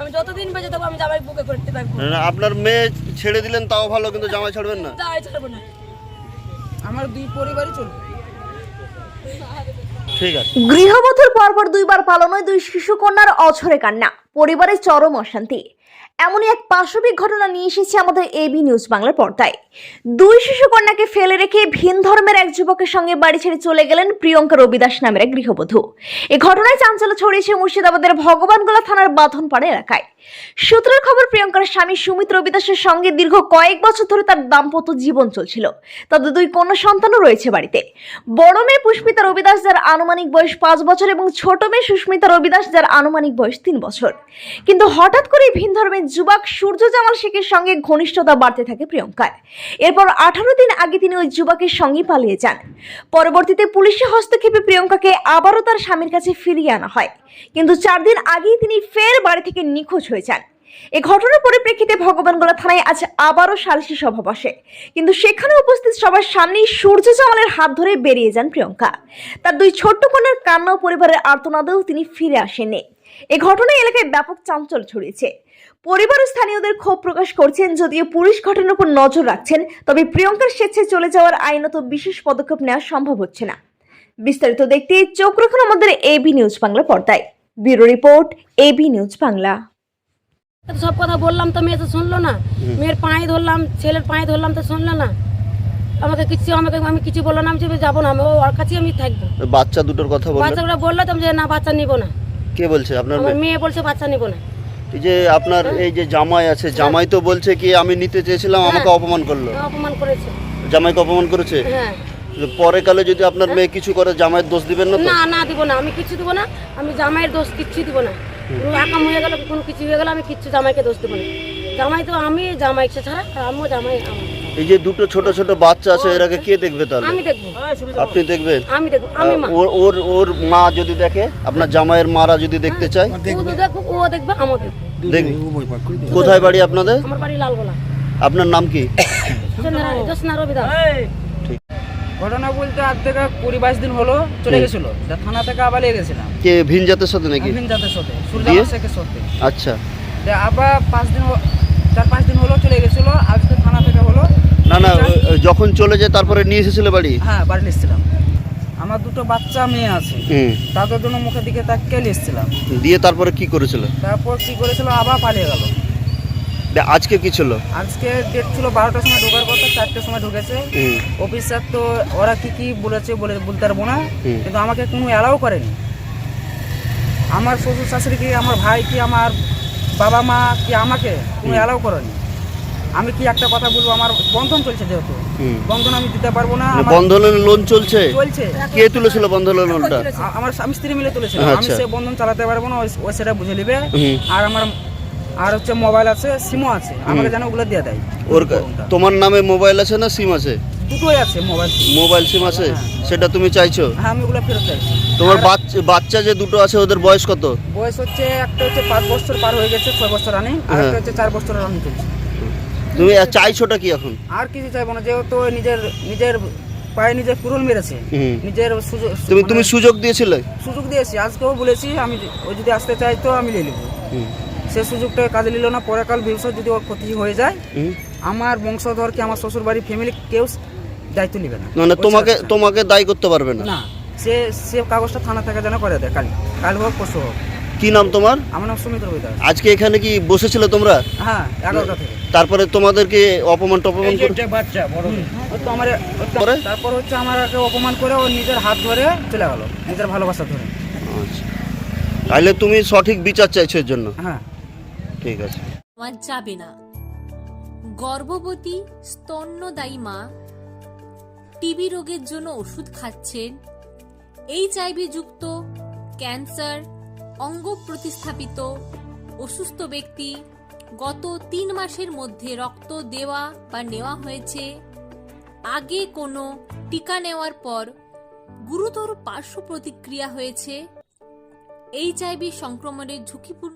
আমি যতদিন বেঁচে থাকব আমি জামাই বুকে করতে থাকব না, আপনার মেয়ে ছেড়ে দিলেন তাও ভালো কিন্তু জামাই ছাড়বেন না। যাই ছাড়বো না। আমার দুই পরিবারই চলবে। ঠিক আছে। গৃহবধূর পরপর দুইবার পালনে দুই শিশু কন্যার অছরে কান্না। পরিবারের চরম অশান্তি। এমনই এক পাশবিক ঘটনা নিয়ে এসেছে আমাদের এবি নিউজ বাংলার পর্দায়। দুই শিশু কন্যাকে ফেলে রেখে ভিন ধর্মের এক যুবকের সঙ্গে বাড়ি ছেড়ে চলে গেলেন প্রিয়ঙ্কা রবিদাস নামের এক গৃহবধূ। এ ঘটনায় চাঞ্চল্য ছড়িয়েছে মুর্শিদাবাদের ভগবানগোলা থানার বাঁধনপাড়া এলাকায়। সূত্রের খবর, প্রিয়ঙ্কার স্বামী সুমিত রবিদাসের সঙ্গে দীর্ঘ কয়েক বছর ধরে তার দাম্পত্য জীবন চলছিল। তাদের দুই কন্যা সন্তানও রয়েছে বাড়িতে। বড় মেয়ে পুষ্পিতা রবিদাস, যার আনুমানিক বয়স পাঁচ বছর, এবং ছোট মেয়ে সুস্মিতা রবিদাস, যার আনুমানিক বয়স তিন বছর। কিন্তু হঠাৎ করে ভিন ধর্মের যুবক সূর্য জামাল শেখের সঙ্গে ঘনিষ্ঠতা বাড়তে থাকে প্রিয়ঙ্কার। এরপর আঠারো দিন আগে তিনি ওই যুবকের সঙ্গে পালিয়ে যান। পরবর্তীতে পুলিশের হস্তক্ষেপে প্রিয়ঙ্কাকে আবারও তার স্বামীর কাছে ফিরিয়ে আনা হয়। কিন্তু চার দিন আগেই তিনি ফের বাড়ি থেকে নিখোঁজ হয়ে যান। এ ঘটনার পরিপ্রেক্ষিতে ভগবানগোলা থানায় আজ আবারও সালিশি সভা বসে। কিন্তু সেখানে উপস্থিত সবার সামনেই সূর্য জামালের হাত ধরে বেরিয়ে যান প্রিয়ঙ্কা। তার দুই ছোট্ট কন্যার কান্না পরিবারের আর্তনাদেও তিনি ফিরে আসেননি। এ ঘটনায় এলাকায় ব্যাপক চাঞ্চল্য ছড়িয়েছে। পরিবার স্থানীয়দের ক্ষোভ প্রকাশ করছেন যদিও পুলিশ ঘটনার উপর নজর রাখছেন তবে প্রিয়ঙ্কার স্বেচ্ছায় চলে যাওয়ার আইনত বিশেষ পদক্ষেপ নেওয়া সম্ভব হচ্ছে না। বিস্তারিত দেখতে চোখ রাখুন আমাদের এবি নিউজ বাংলা পর্দায়। Bureau report AB news Bangla. সব কথা বললাম তো মেয়ে তো শুনলো না। মেয়ের পায়ে ধরলাম ছেলের পায়ে ধরলাম তো শুনলো না। আমাকে কিছু আমাকে আমি কিছু বললাম না আমি যে যাব না আমি ওর কাছেই আমি থাকব। বাচ্চা দুটোর কথা বাচ্চাগুলো বলল তো যে না বাচ্চা নিবো না। কে বলছে? আপনার আমার মেয়ে? মেয়ে বলছে বাচ্চা নিবো না। এই যে আপনার এই যে জামাই আছে জামাই তো বলছে কি আমি নিতে চেয়েছিলাম আমাকে অপমান করল। অপমান করেছে। জামাইকে অপমান করেছে? হ্যাঁ। পরে কালে যদি আপনার মেয়ে কিছু করে জামাইয়ের দোষ দিবেন না তো? না না দিব না আমি কিচ্ছু দিব না আমি জামাইয়ের দোষ কিচ্ছু দিব না। কোনো হয়ে গেল কোনো কিছু হয়ে গেল আমি কিচ্ছু জামাইকে দোষ দেবো না। জামাই তো আমি জামাই ছাড়া আমিও জামাই আমার এই যে দুটো ছোট ছোট বাচ্চা আছে এরাকে কে দেখবে তাহলে? আমি দেখব। আপনি দেখবেন? আমি দেখব আমি মা। ওর ওর ওর মা যদি দেখে আপনার জামাইয়ের মারা যদি দেখতে চায়? ও দেখবে আমিও দেখব। দেখবে। কোথায় বাড়ি আপনাদের? আমার বাড়ি লালগোলা। আপনার নাম কি? জ্যোৎস্না রবিদাস। ঘটনা বলতে আজ থেকে কুড়ি বাইশ দিন হলো চলে গেছিল। তা থানা থেকে আবার গেছিলাম। কে ভিন জাতের সাথে নাকি? আমিন জাতের সাথে? সূর্য শেখের সাথে। আচ্ছা। তা আবার পাঁচ দিন চার পাঁচ দিন হলো চলে গেছিল আজকে থানা থেকে হলো। না না যখন চলে যায় তারপরে নিয়ে এসেছিল বাড়ি? হ্যাঁ বাড়ি এসেছিলাম। আমার দুটো বাচ্চা মেয়ে আছে। তাদের জন্য মুখের দিকে তাকে এসেছিলাম। দিয়ে তারপরে কি করেছিল? তারপর কি করেছিল? আবার পালিয়ে গেল। আজকে কি ছিল? আজকে ডেট ছিল বারোটার সময় ঢোকার কথা চারটের সময় ঢুকেছে। অফিসার তো ওরা কি কি বলেছে বলে বলতে পারব না। কিন্তু আমাকে কোনো অ্যালাউ করেনি। আমার শ্বশুর শাশুড়ি কি আমার ভাই কি আমার বাবা মা কি আমাকে কোনো অ্যালাউ করেনি? আমি কি একটা কথা বলব? আমার বন্ধন চলছে যেহেতু। বন্ধন আমি দিতে পারব না মানে বন্ধনের লোন চলছে? চলছে। কে তুলেছিল বন্ধনের লোনটা আমার স্বামী স্ত্রী মিলে তুলেছিল। আমি আচ্ছা। সে বন্ধন চালাতে পারব না ওই- ওই সেটা বুঝে নিবে। আর আমার আর হচ্ছে মোবাইল আছে সিমও আছে। আমাকে যেন ওগুলো দিয়ে দেয়। ওর তোমার নামে মোবাইল আছে না সিম আছে? দুটোই আছে মোবাইল মোবাইল সিম আছে? সেটা তুমি চাইছো? হ্যাঁ আমি ওগুলো ফেরত চাইছি। তোমার বাচ্চা বাচ্চা যে দুটো আছে ওদের বয়স কত? বয়স হচ্ছে একটা হচ্ছে পাঁচ বছর পার হয়ে গেছে ছয় বছর রানিং আর হ্যাঁ। একটা হচ্ছে চার বছর রানিং চলছে। তুমি চাইছোটা কি এখন? আর কিছু চাইব না যেহেতু নিজের নিজের পায়ে নিজের কুরুল মেরেছে। নিজের সুযোগ তুমি তুমি মানে সুযোগ দিয়েছিলে? সুযোগ দিয়েছি আজকেও বলেছি আমি ও যদি আসতে চাই তো আমি নিয়ে নেব। সে সুযোগটা কাজে নিল না পরে কাল ভবিষ্যৎ যদি ওর ক্ষতি হয়ে যায় আমার বংশধর কি আমার শ্বশুর বাড়ি ফ্যামিলি কেউ দায়িত্ব নেবে না। মানে তোমাকে তোমাকে দায়ী করতে পারবে না? না সে সে কাগজটা থানা থেকে যেন করে দেয় কাল কাল হোক পরশু হোক। কি নাম তোমার? আমার নাম সুমিত রবি দাস আজকে এখানে কি বসেছিলে তোমরা? হ্যাঁ এগারোটা থেকে। তারপরে তোমাদেরকে অপমান টপমান করে ও তো আমার ও তো- পরে? তারপর হচ্ছে আমাকে অপমান করে ও নিজের হাত ধরে চলে গেল নিজের ভালোবাসা ধরে। আচ্ছা। তাহলে তুমি সঠিক বিচার চাইছো এর জন্য? হ্যাঁ। ঠিক আছে। আমার যাবে না। গর্ভবতী স্তন্যদায়ী মা টিবি রোগের জন্য ওষুধ খাচ্ছেন। এইচআইভি যুক্ত ক্যান্সার, অঙ্গ প্রতিস্থাপিত, অসুস্থ ব্যক্তি গত তিন মাসের মধ্যে রক্ত দেওয়া বা নেওয়া হয়েছে। আগে কোনো টিকা নেওয়ার পর গুরুতর পার্শ্ব প্রতিক্রিয়া হয়েছে। এইচআইভি সংক্রমণের ঝুঁকিপূর্ণ